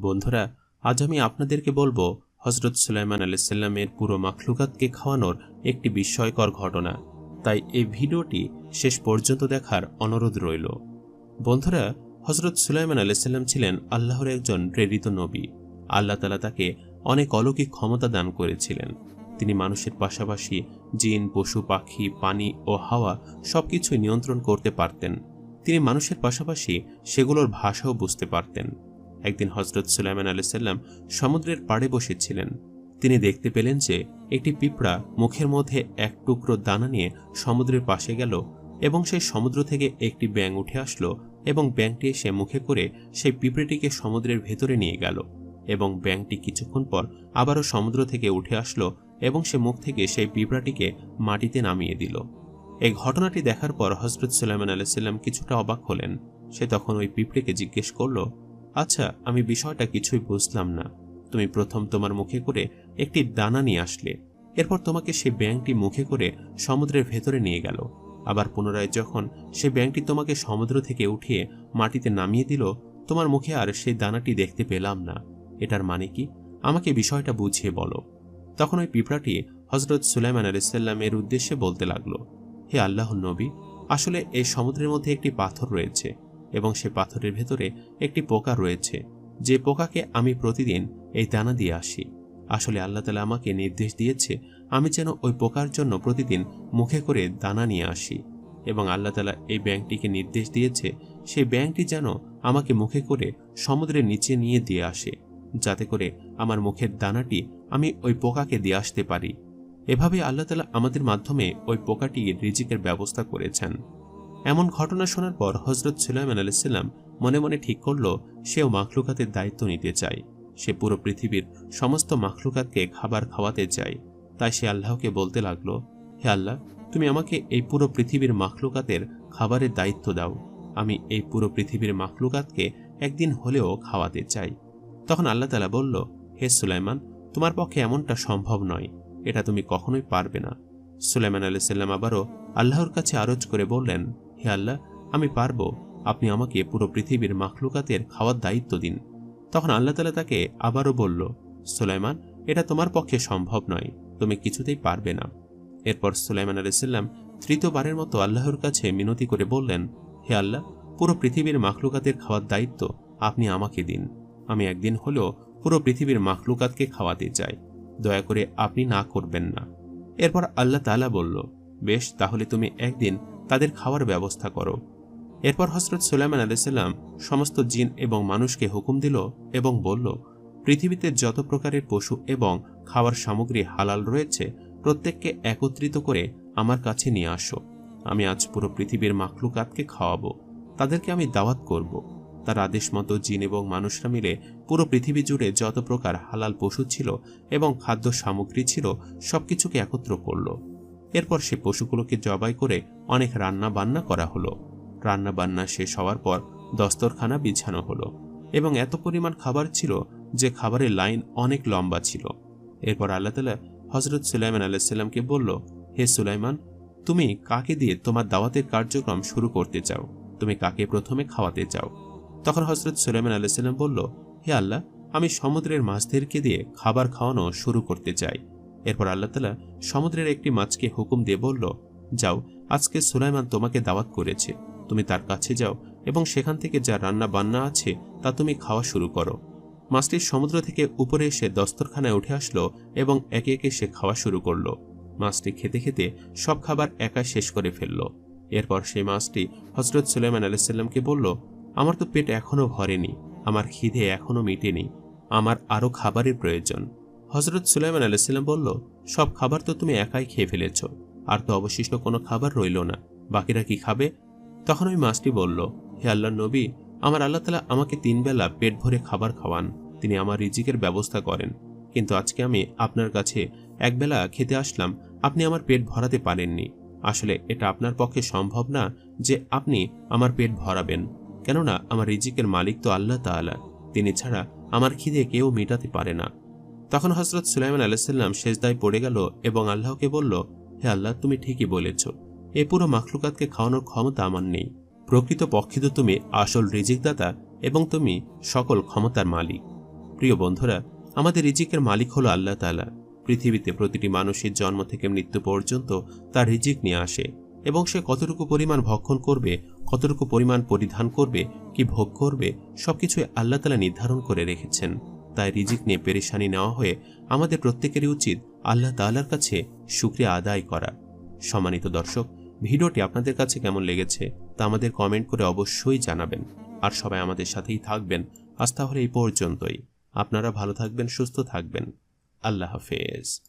বন্ধুরা, আজ আমি আপনাদেরকে বলব হজরত সুলাইমান আলাইসাল্লামের পুরো মাখলুকাতকে খাওয়ানোর একটি বিস্ময়কর ঘটনা। তাই এই ভিডিওটি শেষ পর্যন্ত দেখার অনুরোধ রইল। বন্ধুরা হজরত সুলাইমান আলাইসাল্লাম ছিলেন আল্লাহর একজন প্রেরিত নবী। আল্লাহ তালা তাকে অনেক অলৌকিক ক্ষমতা দান করেছিলেন। তিনি মানুষের পাশাপাশি জিন, পশু, পাখি, পানি ও হাওয়া সবকিছুই নিয়ন্ত্রণ করতে পারতেন। তিনি মানুষের পাশাপাশি সেগুলোর ভাষাও বুঝতে পারতেন। একদিন হজরত সুলাইমান আলাইসাল্লাম সমুদ্রের পাড়ে বসেছিলেন। তিনি দেখতে পেলেন যে একটি পিঁপড়া মুখের মধ্যে এক টুকরো দানা নিয়ে সমুদ্রের পাশে গেল এবং সেই সমুদ্র থেকে একটি ব্যাঙ উঠে আসলো এবং ব্যাঙটি এসে মুখে করে সেই পিঁপড়েটিকে সমুদ্রের ভেতরে নিয়ে গেল এবং ব্যাঙটি কিছুক্ষণ পর আবারও সমুদ্র থেকে উঠে আসলো এবং সে মুখ থেকে সেই পিঁপড়াটিকে মাটিতে নামিয়ে দিল। এই ঘটনাটি দেখার পর হজরত সুলাইমান আলাইসাল্লাম কিছুটা অবাক হলেন। সে তখন ওই পিঁপড়েকে জিজ্ঞেস করল আচ্ছা আমি বিষয়টা কিছুই বুঝলাম না। তুমি প্রথম তোমার মুখে করে একটি দানা নিয়ে আসলে। এরপর তোমাকে সেই ব্যাংকটি মুখে করে সমুদ্রের ভেতরে নিয়ে গেল। আবার পুনরায় যখন সে ব্যাংকটি তোমাকে সমুদ্র থেকে উঠিয়ে মাটিতে নামিয়ে দিল, তোমার মুখে আর সেই দানাটি দেখতে পেলাম না। এটার মানে কি? আমাকে বিষয়টা বুঝিয়ে বলো। তখন ওই পিঁপড়াটি হজরত সুলাইমান আলাইসাল্লামের উদ্দেশ্যে বলতে লাগল, হে আল্লাহ নবী, আসলে এই সমুদ্রের মধ্যে একটি পাথর রয়েছে। এবং সে পাথরের ভেতরে একটি পোকা রয়েছে। যে পোকাকে আমি প্রতিদিন এই দানা দিয়ে আসি। আসলে আল্লাহ তালা আমাকে নির্দেশ দিয়েছে, আমি যেন ওই পোকার জন্য প্রতিদিন মুখে করে দানা নিয়ে আসি। এবং আল্লাহ তালা এই ব্যাংকটিকে নির্দেশ দিয়েছে, সেই ব্যাংকটি যেন আমাকে মুখে করে সমুদ্রের নিচে নিয়ে দিয়ে আসে, যাতে করে আমার মুখের দানাটি আমি ওই পোকাকে দিয়ে আসতে পারি। এভাবে আল্লাহ তালা আমাদের মাধ্যমে ওই পোকাটি রিজিকের ব্যবস্থা করেছেন। এমন ঘটনা শোনার পর হজরত সুলাইমান আলাইসাল্লাম মনে মনে ঠিক করল, সেও মাখলুকাতের দায়িত্ব নিতে চায়। সে পুরো পৃথিবীর সমস্ত মাখলুকাতকে খাবার খাওয়াতে চায়। তাই সে আল্লাহকে বলতে লাগল, হে আল্লাহ, তুমি আমাকে এই পুরো পৃথিবীর মাখলুকাতের খাবারের দায়িত্ব দাও। আমি এই পুরো পৃথিবীর মাখলুকাতকে একদিন হলেও খাওয়াতে চাই। তখন আল্লাহ তালা বলল, হে সুলাইমান, তোমার পক্ষে এমনটা সম্ভব নয়। এটা তুমি কখনোই পারবে না। সুলাইমান আলাইসাল্লাম আবারও আল্লাহর কাছে আরজ করে বললেন হে আল্লাহ, আমি পারব। আপনি আমাকে পুরো পৃথিবীর মাখলুকাতের খাওয়ার দায়িত্ব দিন। তখন আল্লাহ তালা তাকে আবারও বলল, সুলাইমান, এটা তোমার পক্ষে সম্ভব নয়। তুমি কিছুতেই পারবে না। এরপর সুলাইমান আলাইসাল্লাম তৃতীয়বারের মতো আল্লাহর কাছে মিনতি করে বললেন, হে আল্লাহ, পুরো পৃথিবীর মাখলুকাতের খাওয়ার দায়িত্ব আপনি আমাকে দিন। আমি একদিন হলেও পুরো পৃথিবীর মাখলুকাতকে খাওয়াতে চাই। দয়া করে আপনি না করবেন না। এরপর আল্লাহ তালা বলল, বেশ, তাহলে তুমি একদিন তাদের খাওয়ার ব্যবস্থা করো। এরপর হজরত সুলাইমান আলাইসাল্লাম সমস্ত জিন এবং মানুষকে হুকুম দিল এবং বলল, পৃথিবীতে যত প্রকারের পশু এবং খাওয়ার সামগ্রী হালাল রয়েছে, প্রত্যেককে একত্রিত করে আমার কাছে নিয়ে আসো। আমি আজ পুরো পৃথিবীর মাখলুকাতকে খাওয়াবো। তাদেরকে আমি দাওয়াত করব। তার আদেশ মতো জিন এবং মানুষরা মিলে পুরো পৃথিবী জুড়ে যত প্রকার হালাল পশু ছিল এবং খাদ্য সামগ্রী ছিল, সবকিছুকে একত্র করল। এরপর সে পশুগুলোকে জবাই করে অনেক রান্না বান্না করা হলো। রান্না বান্না শেষ হওয়ার পর দস্তরখানা বিছানো হলো এবং এত পরিমাণ খাবার ছিল যে খাবারের লাইন অনেক লম্বা ছিল। এরপর আল্লাহ তালা হজরত সুলাইমান আলাহিসাল্লামকে বলল, হে সুলাইমান, তুমি কাকে দিয়ে তোমার দাওয়াতের কার্যক্রম শুরু করতে চাও? তুমি কাকে প্রথমে খাওয়াতে চাও? তখন হজরত সুলাইমান আলাইসাল্লাম বলল, হে আল্লাহ, আমি সমুদ্রের মাছদেরকে দিয়ে খাবার খাওয়ানো শুরু করতে চাই। এরপর আল্লাহ তালা সমুদ্রের একটি মাছকে হুকুম দিয়ে বলল, যাও, আজকে সুলাইমান তোমাকে দাওয়াত করেছে। তুমি তার কাছে যাও এবং সেখান থেকে যা রান্না বান্না আছে তা তুমি খাওয়া শুরু করো। মাছটি সমুদ্র থেকে উপরে এসে দস্তরখানায় উঠে আসলো এবং একে একে সে খাওয়া শুরু করল। মাছটি খেতে খেতে সব খাবার একা শেষ করে ফেলল। এরপর সেই মাছটি হজরত সুলাইমান আলাইসাল্লামকে বলল, আমার তো পেট এখনও ভরেনি, আমার খিদে এখনও মিটেনি, আমার আরও খাবারের প্রয়োজন। হজরত সুলাইমান আলাইসাল্লাম বলল, সব খাবার তো তুমি একাই খেয়ে ফেলেছ, আর তো অবশিষ্ট কোনো খাবার রইল না, বাকিরা কি খাবে? তখন ওই মাছটি বলল, হে আল্লাহ নবী, আমার আল্লাহ তালা আমাকে তিন বেলা পেট ভরে খাবার খাওয়ান, তিনি আমার রিজিকের ব্যবস্থা করেন, কিন্তু আজকে আমি আপনার কাছে একবেলা খেতে আসলাম, আপনি আমার পেট ভরাতে পারেননি, আসলে এটা আপনার পক্ষে সম্ভব না যে আপনি আমার পেট ভরাবেন, কেননা আমার রিজিকের মালিক তো আল্লাহ তাআলা, তিনি ছাড়া আমার খিদে কেউ মেটাতে পারে না। তখন হজরত সুলাইমান আলাইসাল্লাম শেষদায় পড়ে গেল এবং আল্লাহকে বলল, হে আল্লাহ, তুমি ঠিকই বলেছ। এ পুরো মাখলুকাতকে খাওয়ানোর ক্ষমতা আমার নেই। প্রকৃত পক্ষে তো তুমি আসল রিজিকদাতা এবং তুমি সকল ক্ষমতার মালিক। প্রিয় বন্ধুরা, আমাদের রিজিকের মালিক হলো আল্লাহ তাআলা। পৃথিবীতে প্রতিটি মানুষের জন্ম থেকে মৃত্যু পর্যন্ত তার রিজিক নিয়ে আসে এবং সে কতটুকু পরিমাণ ভক্ষণ করবে, কতটুকু পরিমাণ পরিধান করবে, কি ভোগ করবে, সবকিছুই আল্লাহ তালা নির্ধারণ করে রেখেছেন। তাই রিজিক নিয়ে পেরেশানি নেওয়া হয়ে আমাদের প্রত্যেকেরই উচিত আল্লাহ তাল্লার কাছে সুক্রিয়া আদায় করা সম্মানিত দর্শক, ভিডিওটি আপনাদের কাছে কেমন লেগেছে তা আমাদের কমেন্ট করে অবশ্যই জানাবেন। আর সবাই আমাদের সাথেই থাকবেন। আজ তাহলে এই পর্যন্তই। আপনারা ভালো থাকবেন, সুস্থ থাকবেন। আল্লাহ হাফেজ।